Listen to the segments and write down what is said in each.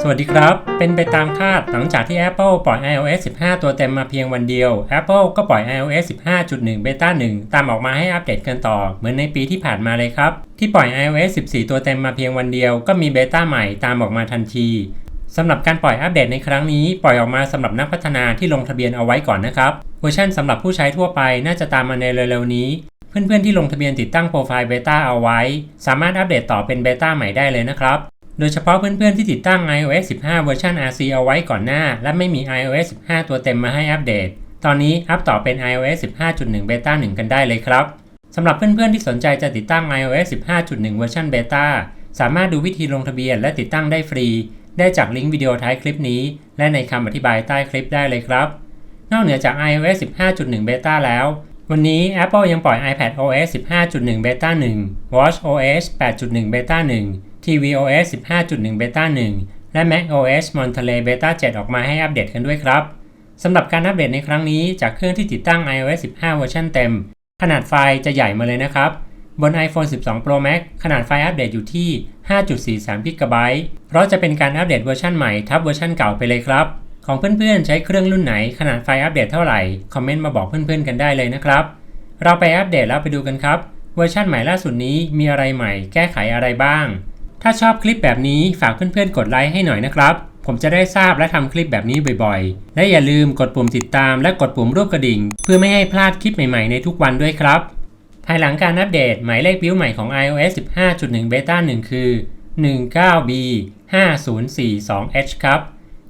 สวัสดีครับ เป็นไปตามคาดหลังจากที่ Apple ปล่อย iOS 15 ตัวเต็มมาเพียงวันเดียว Apple ก็ปล่อย iOS 15.1 Beta 1 ตามออกมาให้อัปเดตกันต่อ เหมือนในปีที่ผ่านมาเลยครับ ที่ปล่อย iOS 14 ตัวเต็มมาเพียงวันเดียว ก็มีเบต้าใหม่ตามออกมาทันทีสำหรับการปล่อยอัปเดตในครั้งนี้ ปล่อยออกมาสำหรับนักพัฒนาที่ลงทะเบียนเอาไว้ก่อนนะครับ เวอร์ชันสำหรับผู้ใช้ทั่วไปน่าจะตามมาในเร็วๆนี้ เพื่อนๆที่ลงทะเบียนติดตั้งโปรไฟล์เบต้าเอาไว้ สามารถอัปเดตต่อเป็นเบต้าใหม่ได้เลยนะครับ โดยเฉพาะเพื่อนๆที่ติดตั้ง iOS 15 เวอร์ชัน RC เอาไว้ก่อนหน้า และไม่มี iOS 15 ตัวเต็มมาให้อัปเดต ตอนนี้อัปต่อเป็น iOS 15.1 Beta 1 กันได้เลยครับสำหรับเพื่อนๆที่สนใจจะติดตั้ง iOS 15.1 เวอร์ชัน Beta สามารถดูวิธีลงทะเบียนและติดตั้งได้ฟรี ได้จากลิงก์วิดีโอท้ายคลิปนี้ และในคำอธิบายใต้คลิปได้เลยครับ นอกเหนือจาก iOS 15.1 Beta แล้ว วันนี้ Apple ยังปล่อย iPad OS 15.1 Beta 1 Watch OS 8.1 Beta 1 tvOS 15.1 Beta 1 และ macOS Monterey Beta 7 ออกมาให้อัปเดตกันด้วยครับ สำหรับการอัปเดตในครั้งนี้จากเครื่องที่ติดตั้ง iOS 15 เวอร์ชันเต็ม ขนาดไฟล์จะใหญ่มาเลยนะครับ บน iPhone 12 Pro Max ขนาดไฟล์อัปเดตอยู่ที่ 5.43 GB เพราะจะเป็นการอัปเดตเวอร์ชันใหม่ทับเวอร์ชันเก่าไปเลยครับ ของเพื่อนๆ ใช้เครื่องรุ่นไหนขนาดไฟล์อัปเดตเท่าไหร่ คอมเมนต์มาบอกเพื่อนๆ กันได้เลยนะครับ เราไปอัปเดตแล้วไปดูกันครับ เวอร์ชันใหม่ล่าสุดนี้มีอะไรใหม่ แก้ไขอะไรบ้าง ถ้าชอบคลิปแบบนี้ฝากเพื่อนๆกดไลค์ให้หน่อยนะครับ ผมจะได้ทราบและทำคลิปแบบนี้บ่อยๆ และอย่าลืมกดปุ่มติดตามและกดปุ่มรูปกระดิ่ง เพื่อไม่ให้พลาดคลิปใหม่ๆในทุกวันด้วยครับ ภายหลังการอัปเดตหมายเลขบิ้วใหม่ของ iOS 15.1 Beta 1 คือ 19B5042H ครับ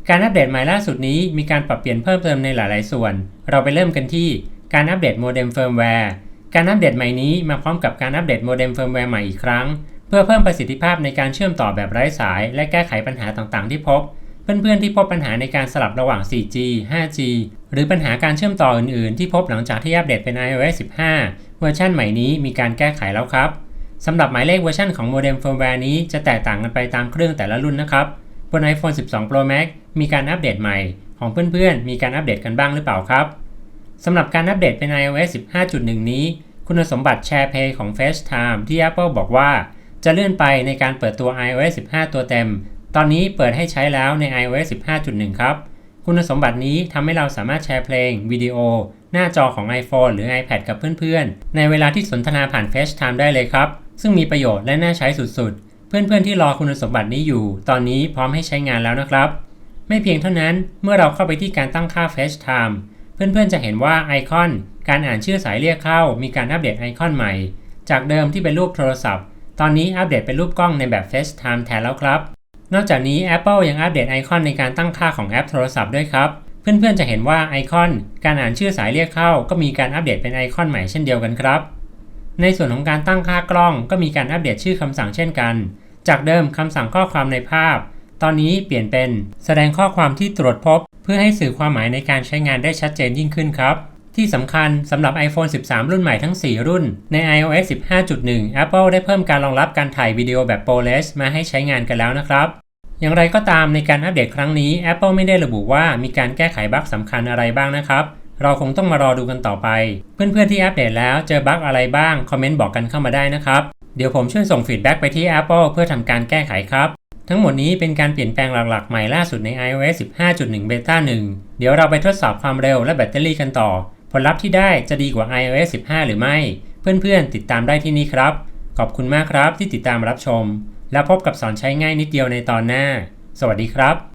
การอัปเดตใหม่ล่าสุดนี้มีการปรับเปลี่ยนเพิ่มเติมในหลายๆส่วน เราไปเริ่มกันที่การอัปเดตโมเด็มเฟิร์มแวร์ การอัปเดตใหม่นี้มาพร้อมกับการอัปเดตโมเด็มเฟิร์มแวร์ใหม่อีกครั้ง เพื่อเพิ่มประสิทธิภาพในการเชื่อมต่อแบบไร้สาย และแก้ไขปัญหาต่างๆ ที่พบ เพื่อนๆที่พบปัญหาในการสลับระหว่าง 4G 5G หรือปัญหาการเชื่อมต่ออื่นๆ ที่พบหลังจากที่อัปเดตเป็น iOS 15 เวอร์ชันใหม่นี้มีการแก้ไขแล้วครับสำหรับหมายเลขเวอร์ชันของโมเด็มเฟิร์มแวร์นี้จะแตกต่างกันไปตามเครื่องแต่ละรุ่นนะครับบน iPhone 12 Pro Max มีการอัปเดตใหม่ ของเพื่อนๆ มีการอัปเดตกันบ้างหรือเปล่าครับสำหรับการอัปเดตเป็น iOS 15.1 นี้ คุณสมบัติแชร์เพย์ของ FaceTime ที่ Apple บอกว่า จะเลื่อนไปในการเปิดตัว iOS 15 ตัวเต็ม ตอนนี้เปิดให้ใช้แล้วใน iOS 15.1 ครับ คุณสมบัตินี้ทำให้เราสามารถแชร์เพลง วิดีโอ หน้าจอของ iPhone หรือ iPad กับเพื่อนๆ ในเวลาที่สนทนาผ่าน FaceTime ได้เลยครับ ซึ่งมีประโยชน์และน่าใช้สุดๆ เพื่อนๆที่รอคุณสมบัตินี้อยู่ ตอนนี้พร้อมให้ใช้งานแล้วนะครับ ไม่เพียงเท่านั้นเมื่อเราเข้าไปที่การตั้งค่า FaceTime เพื่อนๆจะเห็นว่าไอคอน การอ่านชื่อสายเรียกเข้า มีการอัปเดตไอคอนใหม่ จากเดิมที่เป็นรูปโทรศัพท์ ตอนนี้อัปเดตเป็นรูปกล้องในแบบ FaceTime แทนแล้วครับ นอกจากนี้ Apple ยังอัปเดตไอคอนในการตั้งค่าของแอปโทรศัพท์ด้วยครับ เพื่อนๆจะเห็นว่าไอคอน การอ่านชื่อสายเรียกเข้า ก็มีการอัปเดตเป็นไอคอนใหม่เช่นเดียวกันครับ ในส่วนของการตั้งค่ากล้องก็มีการอัปเดตชื่อคำสั่งเช่นกัน จากเดิมคำสั่งข้อความในภาพ ตอนนี้เปลี่ยนเป็น แสดงข้อความที่ตรวจพบ เพื่อให้สื่อความหมายในการใช้งานได้ชัดเจนยิ่งขึ้นครับ ที่สำคัญสำหรับ iPhone 13 รุ่นใหม่ทั้ง 4 รุ่น ใน iOS 15.1 Apple ได้เพิ่มการรองรับการถ่ายวิดีโอแบบ ProRes มาให้ใช้งานกันแล้วนะครับ อย่างไรก็ตามในการอัปเดตครั้งนี้ Apple ไม่ได้ระบุว่ามีการแก้ไขบั๊กสำคัญอะไรบ้างนะครับเราคงต้องมารอดูกันต่อไป เพื่อนๆที่อัปเดตแล้วเจอบั๊กอะไรบ้าง คอมเมนต์บอกกันเข้ามาได้นะครับ เดี๋ยวผมช่วยส่งฟีดแบ็กไปที่ Apple เพื่อทำการแก้ไขครับ ทั้งหมดนี้เป็นการเปลี่ยนแปลงหลักๆ ใหม่ล่าสุดใน iOS 15.1 Beta 1 เดี๋ยวเราไปทดสอบความเร็วและแบตเตอรี่กันต่อ ผลลัพธ์ที่ได้จะดีกว่า iOS 15 หรือไม่ เพื่อนๆ ติดตามได้ที่นี่ครับ ขอบคุณมากครับที่ติดตามรับชม แล้วพบกับสอนใช้ง่ายนิดเดียวในตอนหน้า สวัสดีครับ